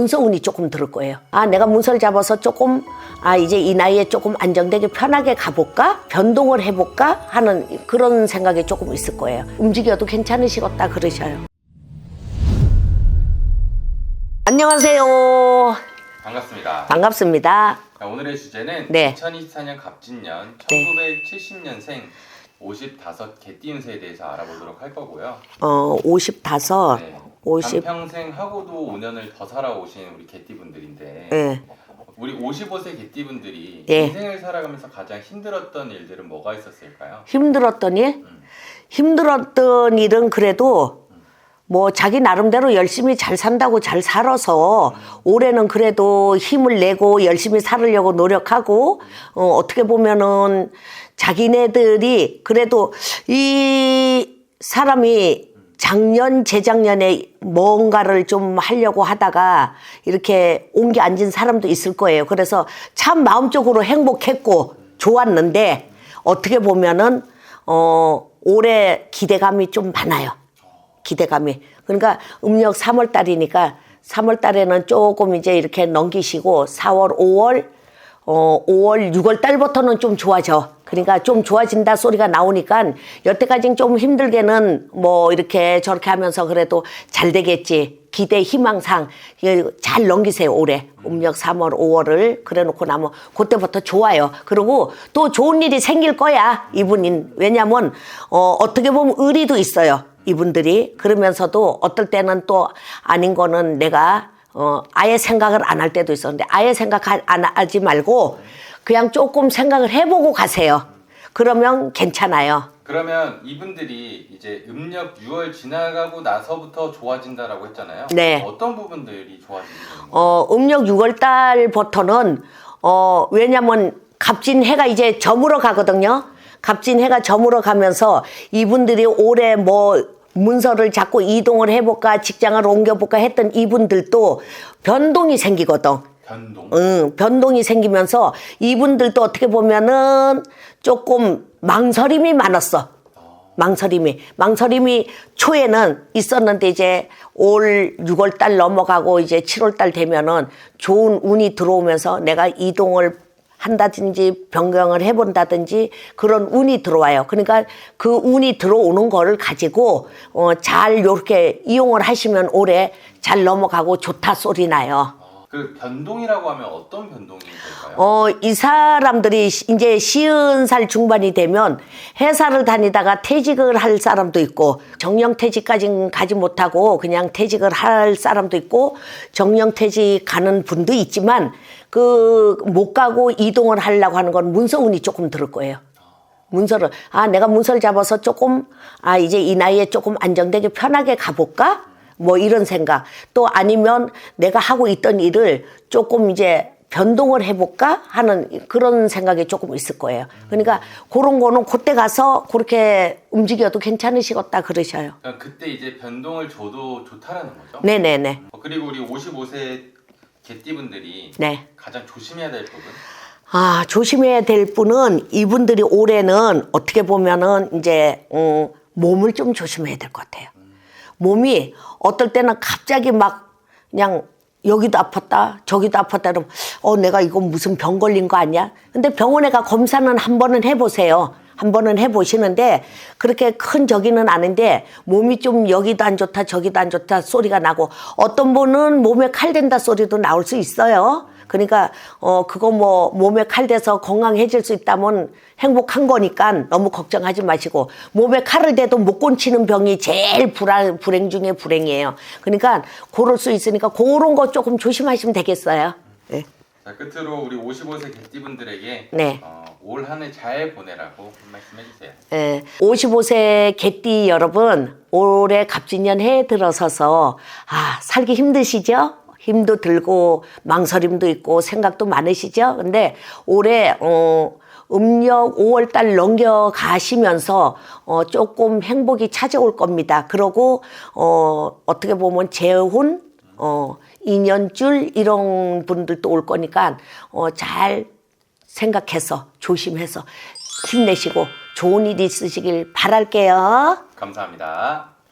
문서운이 조금 들을 거예요. 아, 내가 문서를 잡아서 조금, 아, 이제 이 나이에 조금 안정되게 편하게 가볼까? 변동을 해볼까? 하는 그런 생각이 조금 있을 거예요. 움직여도 괜찮으시겠다 그러셔요. 안녕하세요. 반갑습니다. 반갑습니다. 자, 오늘의 주제는 네. 2024년 갑진년 네. 1970년생 55 개띠 운세에 대해서 알아보도록 할 거고요. 어, 55, 네. 50, 한평생 하고도 5년을 더 살아오신 우리 개띠 분들인데 예. 우리 55세 개띠 분들이 예. 인생을 살아가면서 가장 힘들었던 일들은 뭐가 있었을까요? 힘들었던 일? 음. 힘들었던 일은 그래도 뭐 자기 나름대로 열심히 잘 산다고 잘 살아서 올해는 그래도 힘을 내고 열심히 살으려고 노력하고 어, 어떻게 보면은 자기네들이 그래도 이 사람이 작년 재작년에 뭔가를 좀 하려고 하다가 이렇게 옹기 앉은 사람도 있을 거예요. 그래서 참 마음적으로 행복했고 좋았는데 어떻게 보면은 어 올해 기대감이 좀 많아요. 기대감이. 그러니까 음력 3월 달이니까 3월 달에는 조금 이제 이렇게 넘기시고 4월, 5월, 어, 5월, 6월 달부터는 좀 좋아져. 그러니까 좀 좋아진다 소리가 나오니까 여태까지는 좀 힘들게는 뭐 이렇게 저렇게 하면서 그래도 잘 되겠지. 기대 희망상 잘 넘기세요 올해 음력 3월 5월을 그래놓고 나면 그때부터 좋아요 그리고 또 좋은 일이 생길 거야 이분인 왜냐면 어, 어떻게 보면 의리도 있어요 이분들이 그러면서도 어떨 때는 또 아닌 거는 내가 어, 아예 생각을 안 할 때도 있었는데 아예 생각 안 하지 말고 그냥 조금 생각을 해보고 가세요 그러면 괜찮아요 그러면 이분들이 이제 음력 6월 지나가고 나서부터 좋아진다라고 했잖아요. 네. 어떤 부분들이 좋아지는 거예요? 어, 음력 6월 달부터는 어, 왜냐면 갑진 해가 이제 저물어 가거든요. 갑진 해가 저물어 가면서 이분들이 올해 뭐 문서를 잡고 이동을 해볼까 직장을 옮겨볼까 했던 이분들도 변동이 생기거든. 변동. 응, 변동이 생기면서 이분들도 어떻게 보면은 조금 망설임이 많았어. 망설임이. 망설임이 초에는 있었는데 이제 올 6월 달 넘어가고 이제 7월 달 되면은 좋은 운이 들어오면서 내가 이동을 한다든지 변경을 해본다든지 그런 운이 들어와요. 그러니까 그 운이 들어오는 거를 가지고 어, 잘 요렇게 이용을 하시면 올해 잘 넘어가고 좋다 소리 나요. 그 변동이라고 하면 어떤 변동이 될까요? 어, 이 사람들이 시- 이제 시은 살 중반이 되면 회사를 다니다가 퇴직을 할 사람도 있고 정령 퇴직까지는 가지 못하고 그냥 퇴직을 할 사람도 있고 정령 퇴직 가는 분도 있지만 그 못 가고 이동을 하려고 하는 건 문서운이 조금 들을 거예요. 문서를 아 내가 문서를 잡아서 조금 아 이제 이 나이에 조금 안정되게 편하게 가볼까 뭐 이런 생각 또 아니면 내가 하고 있던 일을 조금 이제 변동을 해볼까 하는 그런 생각이 조금 있을 거예요 그러니까 그런 거는 그때 가서 그렇게 움직여도 괜찮으시겠다 그러셔요 그러니까 그때 이제 변동을 줘도 좋다라는 거죠. 네네네 어, 그리고 우리 55세 개띠분들이 네. 가장 조심해야 될 부분. 아, 조심해야 될 분은 이분들이 올해는 어떻게 보면은 이제, 음, 몸을 좀 조심해야 될 것 같아요. 몸이 어떨 때는 갑자기 막 그냥 여기도 아팠다, 저기도 아팠다 그러면 어, 내가 이거 무슨 병 걸린 거 아니야? 근데 병원에 가 검사는 한 번은 해보세요. 한 번은 해보시는데 그렇게 큰 저기는 아닌데 몸이 좀 여기도 안 좋다 저기도 안 좋다 소리가 나고 어떤 분은 몸에 칼 된다 소리도 나올 수 있어요. 그러니까 어 그거 뭐 몸에 칼 대서 건강해질 수 있다면 행복한 거니까 너무 걱정하지 마시고 몸에 칼을 대도 못 고치는 병이 제일 불안, 불행 중에 불행이에요. 그러니까 그럴 수 있으니까 그런 거 조금 조심하시면 되겠어요. 네. 자 끝으로 우리 55세 개띠분들에게 네. 어, 올 한 해 잘 보내라고 한 말씀 해주세요. 예, 55세 개띠 여러분, 올해 갑진년 해에 들어서서, 아, 살기 힘드시죠? 힘도 들고, 망설임도 있고, 생각도 많으시죠? 근데 올해, 어, 음력 5월 달 넘겨 가시면서, 어, 조금 행복이 찾아올 겁니다. 그러고, 어, 어떻게 보면 재혼, 어, 인연줄, 이런 분들도 올 거니까, 어, 잘 생각해서 조심해서 힘내시고 좋은 일 있으시길 바랄게요. 감사합니다.